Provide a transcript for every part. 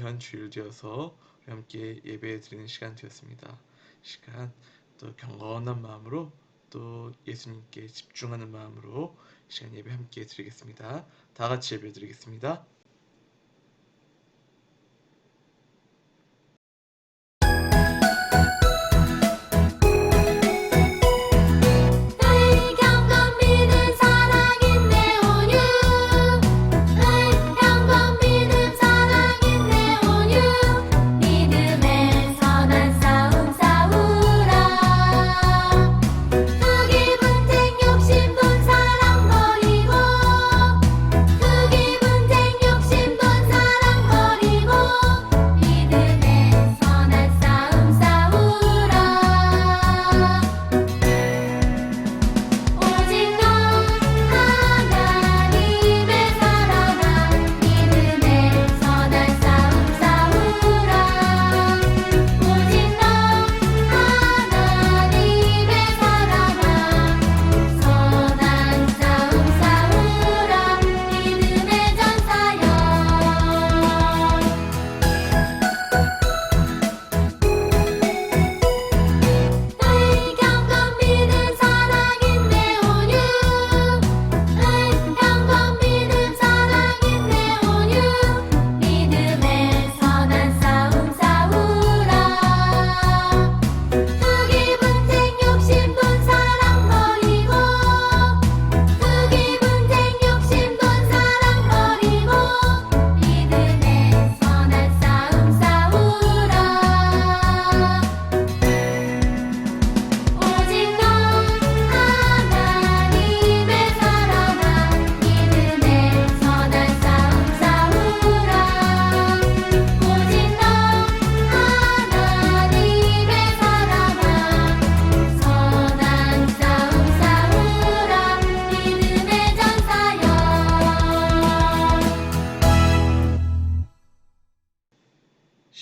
귀한 주일 되어서 함께 예배 드리는 시간 되었습니다. 시간 또 경건한 마음으로 또 예수님께 집중하는 마음으로 이 시간 예배 함께 드리겠습니다. 다 같이 예배 드리겠습니다.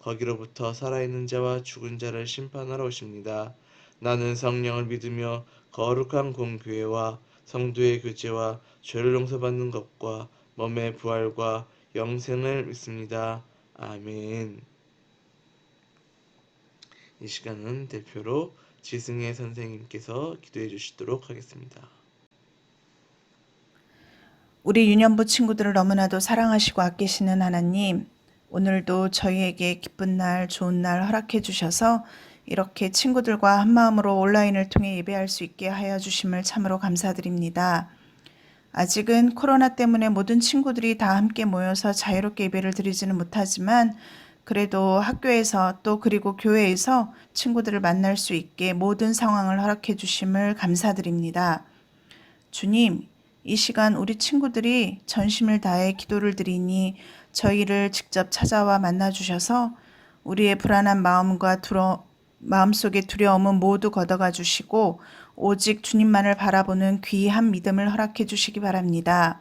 거기로부터 살아있는 자와 죽은 자를 심판하러 오십니다. 나는 성령을 믿으며 거룩한 공교회와 성도의 교제와 죄를 용서받는 것과 몸의 부활과 영생을 믿습니다. 아멘. 이 시간은 대표로 지승혜 선생님께서 기도해 주시도록 하겠습니다. 우리 유년부 친구들을 너무나도 사랑하시고 아끼시는 하나님, 오늘도 저희에게 기쁜 날, 좋은 날 허락해 주셔서 이렇게 친구들과 한 마음으로 온라인을 통해 예배할 수 있게 하여 주심을 참으로 감사드립니다. 아직은 코로나 때문에 모든 친구들이 다 함께 모여서 자유롭게 예배를 드리지는 못하지만 그래도 학교에서 또 그리고 교회에서 친구들을 만날 수 있게 모든 상황을 허락해 주심을 감사드립니다. 주님, 이 시간 우리 친구들이 전심을 다해 기도를 드리니 저희를 직접 찾아와 만나 주셔서 우리의 불안한 마음과 두려, 마음속의 두려움은 모두 걷어가 주시고 오직 주님만을 바라보는 귀한 믿음을 허락해 주시기 바랍니다.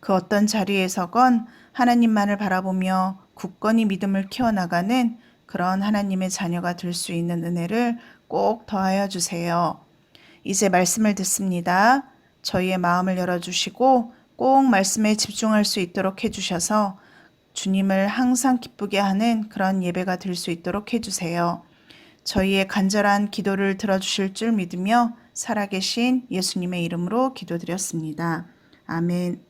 그 어떤 자리에서건 하나님만을 바라보며 굳건히 믿음을 키워나가는 그런 하나님의 자녀가 될 수 있는 은혜를 꼭 더하여 주세요. 이제 말씀을 듣습니다. 저희의 마음을 열어주시고 꼭 말씀에 집중할 수 있도록 해주셔서 주님을 항상 기쁘게 하는 그런 예배가 될 수 있도록 해주세요. 저희의 간절한 기도를 들어주실 줄 믿으며 살아계신 예수님의 이름으로 기도드렸습니다. 아멘.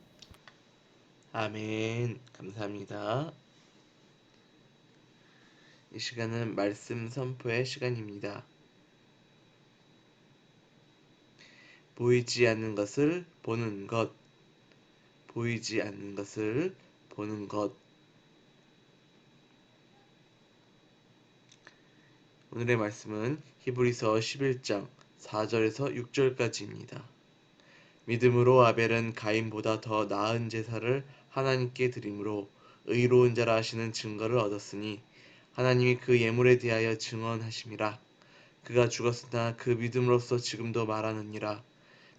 아멘. 감사합니다. 이 시간은 말씀 선포의 시간입니다. 보이지 않는 것을 보는 것. 보이지 않는 것을 보는 것. 오늘의 말씀은 히브리서 11장 4절에서 6절까지입니다. 믿음으로 아벨은 가인보다 더 나은 제사를 하나님께 드림으로 의로운 자라 하시는 증거를 얻었으니 하나님이 그 예물에 대하여 증언하심이라 그가 죽었으나 그 믿음으로써 지금도 말하느니라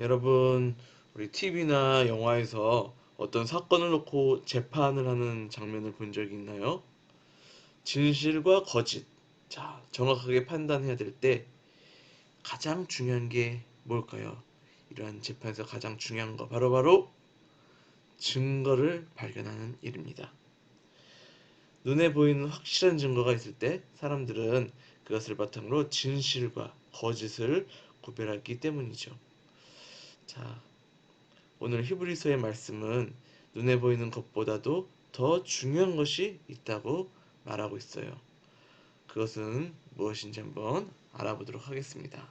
여러분 우리 TV나 영화에서 어떤 사건을 놓고 재판을 하는 장면을 본 적이 있나요? 진실과 거짓. 자, 정확하게 판단해야 될 때 가장 중요한 게 뭘까요? 이러한 재판에서 가장 중요한 거 바로 바로 증거를 발견하는 일입니다. 눈에 보이는 확실한 증거가 있을 때 사람들은 그것을 바탕으로 진실과 거짓을 구별하기 때문이죠. 자, 오늘 히브리서의 말씀은 눈에 보이는 것보다도 더 중요한 것이 있다고 말하고 있어요. 그것은 무엇인지 한번 알아보도록 하겠습니다.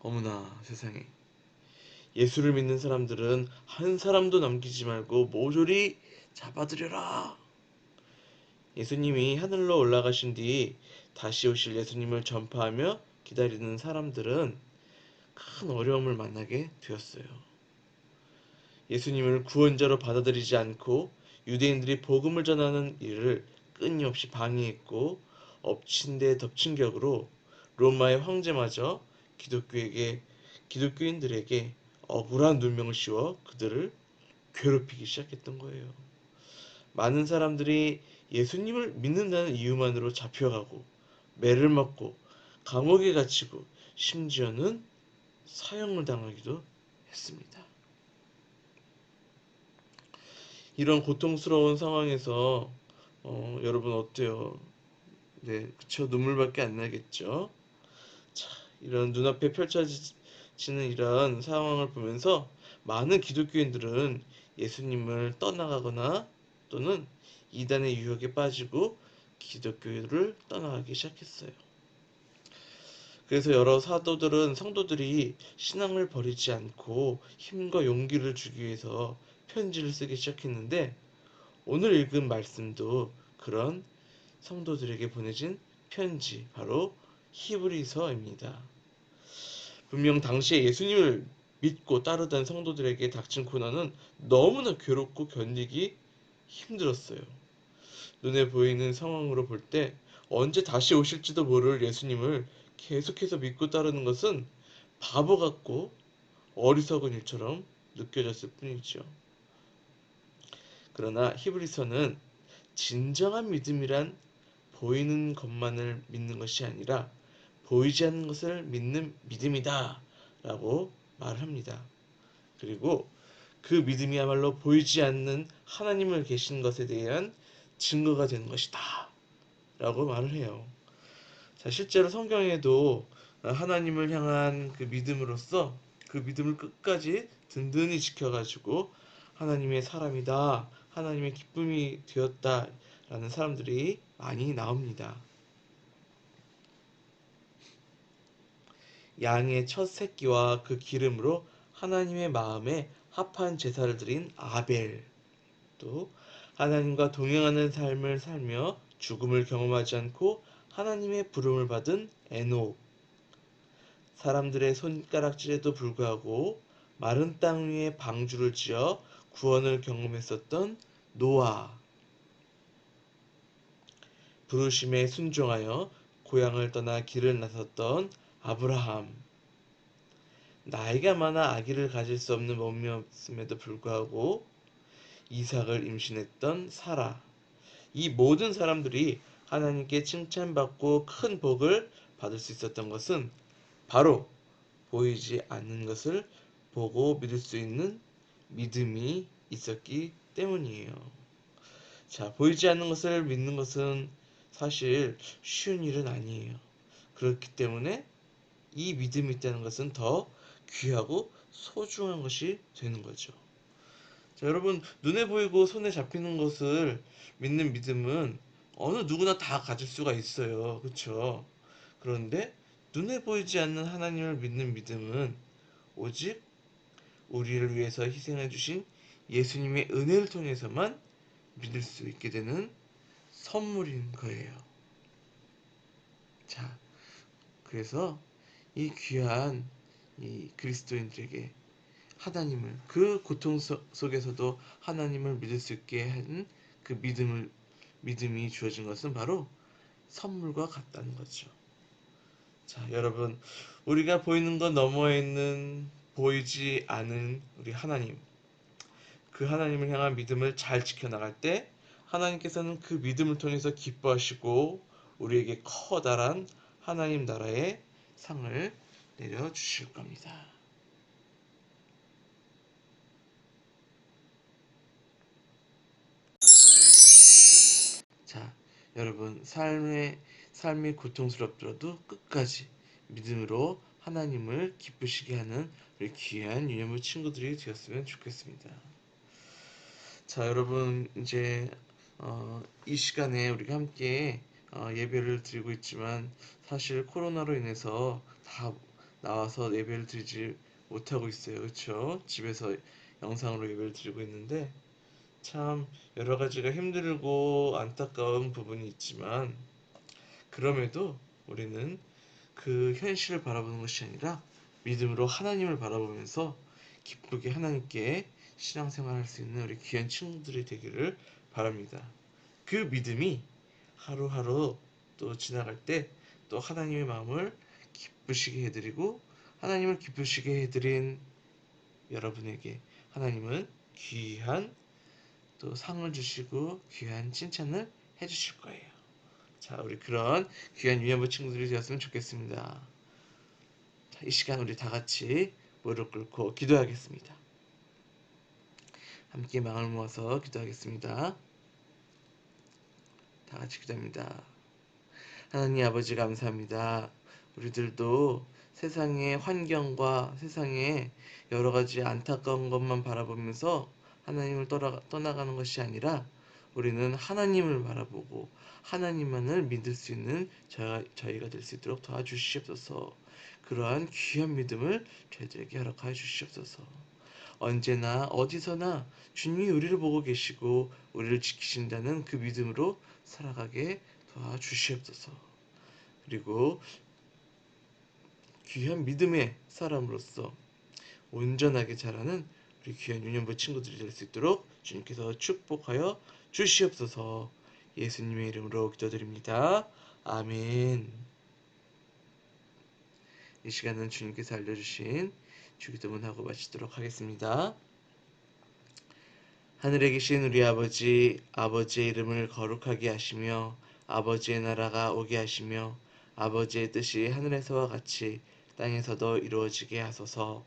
어머나 세상에. 예수를 믿는 사람들은 한 사람도 남기지 말고 모조리 잡아들여라. 예수님이 하늘로 올라가신 뒤 다시 오실 예수님을 전파하며 기다리는 사람들은 큰 어려움을 만나게 되었어요. 예수님을 구원자로 받아들이지 않고 유대인들이 복음을 전하는 일을 끊임없이 방해했고 엎친 데 덮친 격으로 로마의 황제마저 기독교에게 기독교인들에게 억울한 누명을 씌워 그들을 괴롭히기 시작했던 거예요. 많은 사람들이 예수님을 믿는다는 이유만으로 잡혀가고 매를 맞고 감옥에 갇히고 심지어는 사형을 당하기도 했습니다. 이런 고통스러운 상황에서 어, 여러분 어때요? 네, 그쵸 눈물밖에 안 나겠죠. 자, 이런 눈앞에 펼쳐지는 이런 상황을 보면서 많은 기독교인들은 예수님을 떠나가거나 또는 이단의 유혹에 빠지고 기독교를 떠나가기 시작했어요. 그래서 여러 사도들은 성도들이 신앙을 버리지 않고 힘과 용기를 주기 위해서 편지를 쓰기 시작했는데 오늘 읽은 말씀도 그런 성도들에게 보내진 편지 바로 히브리서입니다. 분명 당시에 예수님을 믿고 따르던 성도들에게 닥친 고난은 너무나 괴롭고 견디기 힘들었어요. 눈에 보이는 상황으로 볼 때 언제 다시 오실지도 모를 예수님을 계속해서 믿고 따르는 것은 바보 같고 어리석은 일처럼 느껴졌을 뿐이죠. 그러나 히브리서는 진정한 믿음이란 보이는 것만을 믿는 것이 아니라 보이지 않는 것을 믿는 믿음이다 라고 말합니다. 그리고 그 믿음이야말로 보이지 않는 하나님을 계신 것에 대한 증거가 되는 것이다 라고 말을 해요. 자, 실제로 성경에도 하나님을 향한 그 믿음으로써 그 믿음을 끝까지 든든히 지켜가지고 하나님의 사람이다, 하나님의 기쁨이 되었다 라는 사람들이 많이 나옵니다. 양의 첫 새끼와 그 기름으로 하나님의 마음에 합한 제사를 드린 아벨, 또 하나님과 동행하는 삶을 살며 죽음을 경험하지 않고 하나님의 부름을 받은 에녹, 사람들의 손가락질에도 불구하고 마른 땅 위에 방주를 지어 구원을 경험했었던 노아, 부르심에 순종하여 고향을 떠나 길을 나섰던 아브라함, 나이가 많아 아기를 가질 수 없는 몸이었음에도 불구하고 이삭을 임신했던 사라, 이 모든 사람들이 하나님께 칭찬받고 큰 복을 받을 수 있었던 것은 바로 보이지 않는 것을 보고 믿을 수 있는 믿음이 있었기 때문이에요. 자, 보이지 않는 것을 믿는 것은 사실 쉬운 일은 아니에요. 그렇기 때문에 이 믿음이 있다는 것은 더 귀하고 소중한 것이 되는 거죠. 자, 여러분, 눈에 보이고 손에 잡히는 것을 믿는 믿음은 어느 누구나 다 가질 수가 있어요. 그렇죠? 그런데 눈에 보이지 않는 하나님을 믿는 믿음은 오직 우리를 위해서 희생해 주신 예수님의 은혜를 통해서만 믿을 수 있게 되는 선물인 거예요. 자, 그래서 이 귀한 이 그리스도인들에게 하나님을 그 고통 속- 속에서도 하나님을 믿을 수 있게 한 그 믿음을 믿음이 주어진 것은 바로 선물과 같다는 거죠. 자, 여러분, 우리가 보이는 것 너머에 있는 보이지 않은 우리 하나님, 그 하나님을 향한 믿음을 잘 지켜나갈 때 하나님께서는 그 믿음을 통해서 기뻐하시고 우리에게 커다란 하나님 나라의 상을 내려 주실 겁니다. 여러분 삶의 삶이 고통스럽더라도 끝까지 믿음으로 하나님을 기쁘시게 하는 우리 귀한 유년부 친구들이 되었으면 좋겠습니다. 자, 여러분 이제 어, 이 시간에 우리가 함께 어, 예배를 드리고 있지만 사실 코로나로 인해서 다 나와서 예배를 드리지 못하고 있어요. 그렇죠? 집에서 영상으로 예배를 드리고 있는데 참 여러 가지가 힘들고 안타까운 부분이 있지만 그럼에도 우리는 그 현실을 바라보는 것이 아니라 믿음으로 하나님을 바라보면서 기쁘게 하나님께 신앙생활할 수 있는 우리 귀한 친구들이 되기를 바랍니다. 그 믿음이 하루하루 또 지나갈 때 또 하나님의 마음을 기쁘시게 해드리고 하나님을 기쁘시게 해드린 여러분에게 하나님은 귀한 또 상을 주시고 귀한 칭찬을 해주실 거예요. 자, 우리 그런 귀한 유년부 친구들이 되었으면 좋겠습니다. 자, 이 시간 우리 다 같이 무릎 꿇고 기도하겠습니다. 함께 마음을 모아서 기도하겠습니다. 다 같이 기도합니다. 하나님 아버지 감사합니다. 우리들도 세상의 환경과 세상의 여러 가지 안타까운 것만 바라보면서 하나님을 떠나, 떠나가는 것이 아니라 우리는 하나님을 바라보고 하나님만을 믿을 수 있는 저, 저희가 될 수 있도록 도와주시옵소서. 그러한 귀한 믿음을 저희들에게 허락하여 주시옵소서. 언제나 어디서나 주님이 우리를 보고 계시고 우리를 지키신다는 그 믿음으로 살아가게 도와주시옵소서. 그리고 귀한 믿음의 사람으로서 온전하게 자라는 우리 귀한 유년부 친구들이 될 수 있도록 주님께서 축복하여 주시옵소서. 예수님의 이름으로 기도드립니다. 아멘. 이 시간은 주님께서 알려주신 주기도문하고 마치도록 하겠습니다. 하늘에 계신 우리 아버지, 아버지의 이름을 거룩하게 하시며 아버지의 나라가 오게 하시며 아버지의 뜻이 하늘에서와 같이 땅에서도 이루어지게 하소서.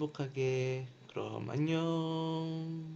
행복하게 그럼 안녕.